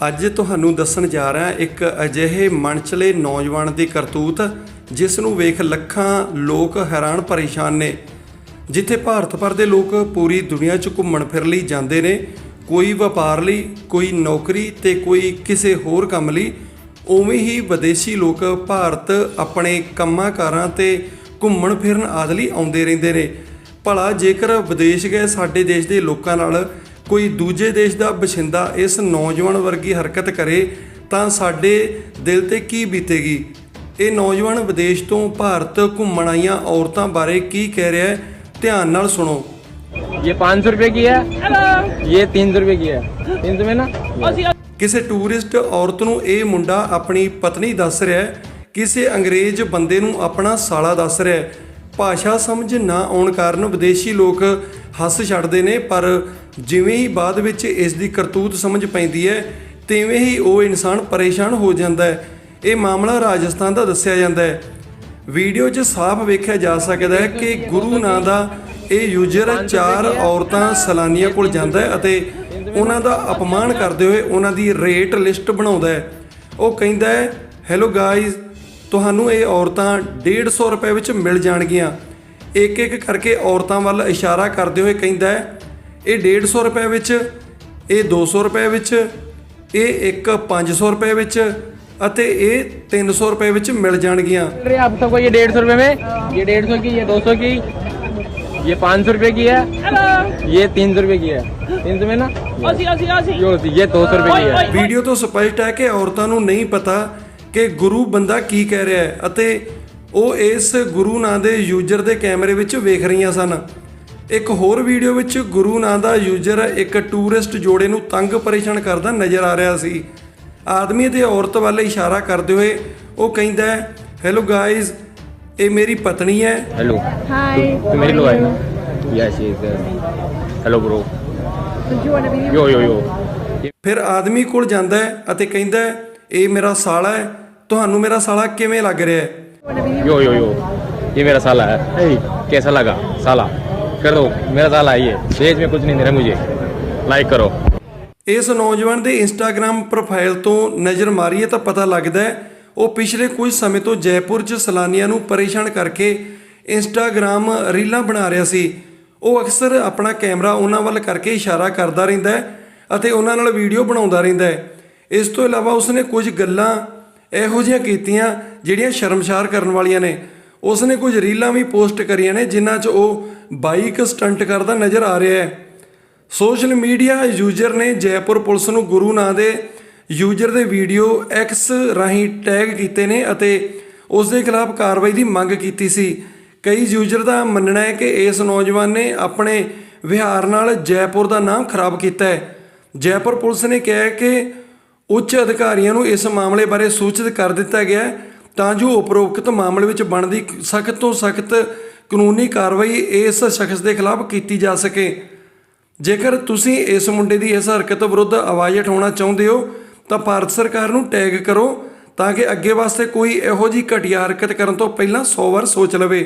ਅੱਜ ਤੁਹਾਨੂੰ ਦੱਸਣ ਜਾ ਰਿਹਾ ਇੱਕ ਅਜਿਹੇ ਮਨਚਲੇ ਨੌਜਵਾਨ ਦੀ ਕਰਤੂਤ, ਜਿਸ ਨੂੰ ਵੇਖ ਲੱਖਾਂ ਲੋਕ ਹੈਰਾਨ ਪਰੇਸ਼ਾਨ ਨੇ। ਜਿੱਥੇ ਭਾਰਤ ਭਰ ਦੇ ਲੋਕ ਪੂਰੀ ਦੁਨੀਆ 'ਚ ਘੁੰਮਣ ਫਿਰ ਲਈ ਜਾਂਦੇ ਨੇ, ਕੋਈ ਵਪਾਰ ਲਈ, ਕੋਈ ਨੌਕਰੀ ਤੇ ਕੋਈ ਕਿਸੇ ਹੋਰ ਕੰਮ ਲਈ, ਉਵੇਂ ਹੀ ਵਿਦੇਸ਼ੀ ਲੋਕ ਭਾਰਤ ਆਪਣੇ ਕੰਮਾਂ ਕਾਰਾਂ ਤੇ ਘੁੰਮਣ ਫਿਰਨ ਆਦਿ ਲਈ ਆਉਂਦੇ ਰਹਿੰਦੇ ਨੇ। ਭਲਾ ਜੇਕਰ ਵਿਦੇਸ਼ ਗਏ ਸਾਡੇ ਦੇਸ਼ ਦੇ ਲੋਕਾਂ ਨਾਲ ਕੋਈ ਦੂਜੇ ਦੇਸ਼ ਦਾ ਬਛਿੰਦਾ ਇਸ ਨੌਜਵਾਨ ਵਰਗੀ ਹਰਕਤ ਕਰੇ ਤਾਂ ਸਾਡੇ ਦਿਲ ਤੇ ਕੀ ਬੀਤੇਗੀ? ਇਹ ਨੌਜਵਾਨ ਵਿਦੇਸ਼ ਤੋਂ ਭਾਰਤ ਘੁੰਮਣ ਆਈਆਂ ਔਰਤਾਂ ਬਾਰੇ ਕੀ ਕਹਿ ਰਿਹਾ ਹੈ? ਧਿਆਨ ਨਾਲ ਸੁਣੋ। ਇਹ 500 ਰੁਪਏ ਕੀ ਹੈ ਇਹ 300 ਰੁਪਏ ਕੀ ਹੈ 300 ਮੇ ਨਾ ਕਿਸੇ ਟੂਰਿਸਟ ਔਰਤ ਨੂੰ ਇਹ ਮੁੰਡਾ ਆਪਣੀ ਪਤਨੀ ਦੱਸ ਰਿਹਾ ਹੈ ਕਿਸੇ ਅੰਗਰੇਜ਼ ਬੰਦੇ ਨੂੰ ਆਪਣਾ ਸਾਲਾ ਦੱਸ ਰਿਹਾ ਭਾਸ਼ਾ ਸਮਝ ਨਾ ਆਉਣ ਕਾਰਨ ਵਿਦੇਸ਼ੀ ਲੋਕ ਹੱਸ ਛੱਡਦੇ ਨੇ ਪਰ ਜਿਵੇਂ ਹੀ ਬਾਅਦ ਵਿੱਚ ਇਸ ਦੀ ਕਰਤੂਤ ਸਮਝ ਪੈਂਦੀ ਹੈ, ਤਿਵੇਂ ਹੀ ਉਹ ਇਨਸਾਨ ਪਰੇਸ਼ਾਨ ਹੋ ਜਾਂਦਾ ਹੈ। ਇਹ ਮਾਮਲਾ ਰਾਜਸਥਾਨ ਦਾ ਦੱਸਿਆ ਜਾਂਦਾ ਹੈ। ਵੀਡੀਓ 'ਚ ਸਾਫ਼ ਵੇਖਿਆ ਜਾ ਸਕਦਾ ਹੈ ਕਿ ਗੁਰੂ ਨਾਂ ਦਾ ਇਹ ਯੂਜ਼ਰ ਚਾਰ ਔਰਤਾਂ ਸੈਲਾਨੀਆਂ ਕੋਲ ਜਾਂਦਾ ਹੈ ਅਤੇ ਉਹਨਾਂ ਦਾ ਅਪਮਾਨ ਕਰਦੇ ਹੋਏ ਉਹਨਾਂ ਦੀ ਰੇਟ ਲਿਸਟ ਬਣਾਉਂਦਾ ਹੈ। ਉਹ ਕਹਿੰਦਾ ਹੈ ਹੈਲੋ ਗਾਇਜ਼ ਤੁਹਾਨੂੰ ਇਹ ਔਰਤਾਂ 150 ਰੁਪਏ ਵਿੱਚ ਮਿਲ ਜਾਣਗੀਆਂ। ਇੱਕ ਇੱਕ ਕਰਕੇ ਔਰਤਾਂ ਵੱਲ ਇਸ਼ਾਰਾ ਕਰਦੇ ਹੋਏ ਕਹਿੰਦਾ ਹੈ ਇਹ 150 ਰੁਪਏ ਵਿੱਚ ਇਹ 200 ਰੁਪਏ ਵਿੱਚ ਇਹ ਇੱਕ 500 ਰੁਪਏ ਵਿੱਚ ਅਤੇ ਇਹ 300 ਰੁਪਏ ਵਿੱਚ ਮਿਲ ਜਾਣਗੀਆਂ मिल रही है आप सबको ये डेढ़ सौ रुपये में ये डेढ़ सौ की ये दो सौ की ये पाँच सौ रुपये की है ये तीन सौ रुपये की है तीन सौ में ना ਅਸੀਂ ਅਸੀਂ ਅਸੀਂ यो ये दो सौ रुपये की है ਵੀਡੀਓ ਤੋਂ ਸਪਸ਼ਟ ਹੈ ਕਿ ਔਰਤਾਂ ਨੂੰ ਨਹੀਂ ਪਤਾ ਕਿ ਗੁਰੂ ਬੰਦਾ ਕੀ ਕਹਿ ਰਿਹਾ ਹੈ ਅਤੇ ਉਹ ਇਸ ਗੁਰੂ ਨਾਂ ਦੇ ਯੂਜ਼ਰ ਦੇ ਕੈਮਰੇ ਵਿੱਚ ਵੇਖ ਰਹੀਆਂ ਸਨ ਇੱਕ ਹੋਰ ਵੀਡੀਓ ਵਿੱਚ ਗੁਰੂ ਨਾਂ ਦਾ ਯੂਜ਼ਰ ਇੱਕ ਟੂਰਿਸਟ ਜੋੜੇ ਨੂੰ ਤੰਗ ਪਰੇਸ਼ਾਨ ਕਰਦਾ ਨਜ਼ਰ ਆ ਰਿਹਾ ਸੀ ਆਦਮੀ ਤੇ ਔਰਤ ਵੱਲ ਇਸ਼ਾਰਾ ਕਰਦੇ ਹੋਏ ਉਹ ਕਹਿੰਦਾ ਹੈ ਹੈਲੋ ਗਾਇਜ਼ ਇਹ ਮੇਰੀ ਪਤਨੀ ਹੈ हेलो Hi. तो मेरी लो है ना yes is hello bro Do you want to be yo yo yo ਫਿਰ ਆਦਮੀ ਕੋਲ ਜਾਂਦਾ ਹੈ ਅਤੇ ਕਹਿੰਦਾ ਹੈ ਇਹ ਮੇਰਾ ਸਾਲਾ ਹੈ ਤੁਹਾਨੂੰ ਮੇਰਾ ਸਾਲਾ ਕਿਵੇਂ ਲੱਗ ਰਿਹਾ ਹੈ यो यो यो ये मेरा साला है hey, कैसा लगा साला कर दो मेरा साला है ये देश में कुछ नहीं दे रहा मुझे लाइक करो ਇਸ ਨੌਜਵਾਨ ਦੇ ਇੰਸਟਾਗ੍ਰam ਪ੍ਰੋਫਾਈਲ ਤੋਂ ਨਜ਼ਰ ਮਾਰੀਏ ਤਾਂ ਪਤਾ ਲੱਗਦਾ ਹੈ ਉਹ ਪਿਛਲੇ ਕੁਝ ਸਮੇਂ ਤੋਂ ਜੈਪੁਰ 'ਚ ਸੈਲਾਨੀਆਂ ਨੂੰ ਪਰੇਸ਼ਾਨ ਕਰਕੇ ਇੰਸਟਾਗ੍ਰam ਰੀਲਾਂ ਬਣਾ ਰਿਹਾ ਸੀ ਉਹ ਅਕਸਰ ਆਪਣਾ ਕੈਮਰਾ ਉਹਨਾਂ ਵੱਲ ਕਰਕੇ ਇਸ਼ਾਰਾ ਕਰਦਾ ਰਹਿੰਦਾ ਹੈ ਅਤੇ ਉਹਨਾਂ ਨਾਲ ਵੀਡੀਓ ਬਣਾਉਂਦਾ ਰਹਿੰਦਾ ਹੈ ਇਸ ਤੋਂ ਇਲਾਵਾ ਉਸਨੇ ਕੁਝ ਗੱਲਾਂ ਇਹੋ ਜਿਹੀਆਂ ਕੀਤੀਆਂ ਜਿਹੜੀਆਂ ਸ਼ਰਮਸ਼ਾਰ ਕਰਨ ਵਾਲੀਆਂ ਨੇ ਉਸ ਨੇ ਕੁਝ ਰੀਲਾਂ ਵੀ ਪੋਸਟ ਕਰੀਆਂ ਨੇ, ਜਿਨ੍ਹਾਂ 'ਚ ਉਹ ਬਾਈਕ ਸਟੰਟ ਕਰਦਾ ਨਜ਼ਰ ਆ ਰਿਹਾ ਹੈ। ਸੋਸ਼ਲ ਮੀਡੀਆ ਯੂਜ਼ਰ ਨੇ ਜੈਪੁਰ ਪੁਲਿਸ ਨੂੰ ਗੁਰੂ ਨਾਂ ਦੇ ਯੂਜ਼ਰ ਦੇ ਵੀਡੀਓ ਐਕਸ ਰਾਹੀਂ ਟੈਗ ਕੀਤੇ ਨੇ ਅਤੇ ਉਸ ਦੇ ਖਿਲਾਫ ਕਾਰਵਾਈ ਦੀ ਮੰਗ ਕੀਤੀ ਸੀ। ਕਈ ਯੂਜ਼ਰ ਦਾ ਮੰਨਣਾ ਹੈ ਕਿ ਇਸ ਨੌਜਵਾਨ ਨੇ ਆਪਣੇ ਵਿਹਾਰ ਨਾਲ ਜੈਪੁਰ ਦਾ ਨਾਮ ਖਰਾਬ ਕੀਤਾ ਹੈ। ਜੈਪੁਰ ਪੁਲਿਸ ਨੇ ਕਿਹਾ ਕਿ ਉੱਚ ਅਧਿਕਾਰੀਆਂ ਨੂੰ ਇਸ ਮਾਮਲੇ ਬਾਰੇ ਸੂਚਿਤ ਕਰ ਦਿੱਤਾ ਗਿਆ ਹੈ। ਤਾਂ ਜੋ ਉਪਰੋਕਤ ਮਾਮਲੇ ਵਿੱਚ ਬਣਦੀ ਸਖਤ ਤੋਂ ਸਖਤ ਕਾਨੂੰਨੀ ਕਾਰਵਾਈ ਇਸ ਸ਼ਖਸ ਦੇ ਖਿਲਾਫ ਕੀਤੀ ਜਾ ਸਕੇ। ਜੇਕਰ ਤੁਸੀਂ ਇਸ ਮੁੰਡੇ ਦੀ ਇਸ ਹਰਕਤ ਵਿਰੁੱਧ ਆਵਾਜ਼ ਉਠਾਉਣਾ ਚਾਹੁੰਦੇ ਹੋ, ਤਾਂ ਭਾਰਤ ਸਰਕਾਰ ਨੂੰ ਟੈਗ ਕਰੋ ਤਾਂ ਕਿ ਅੱਗੇ ਵਾਸਤੇ ਕੋਈ ਇਹੋ ਜਿਹੀ ਘਟੀਆ ਹਰਕਤ ਕਰਨ ਤੋਂ ਪਹਿਲਾਂ 100 ਵਾਰ ਸੋਚ ਲਵੇ।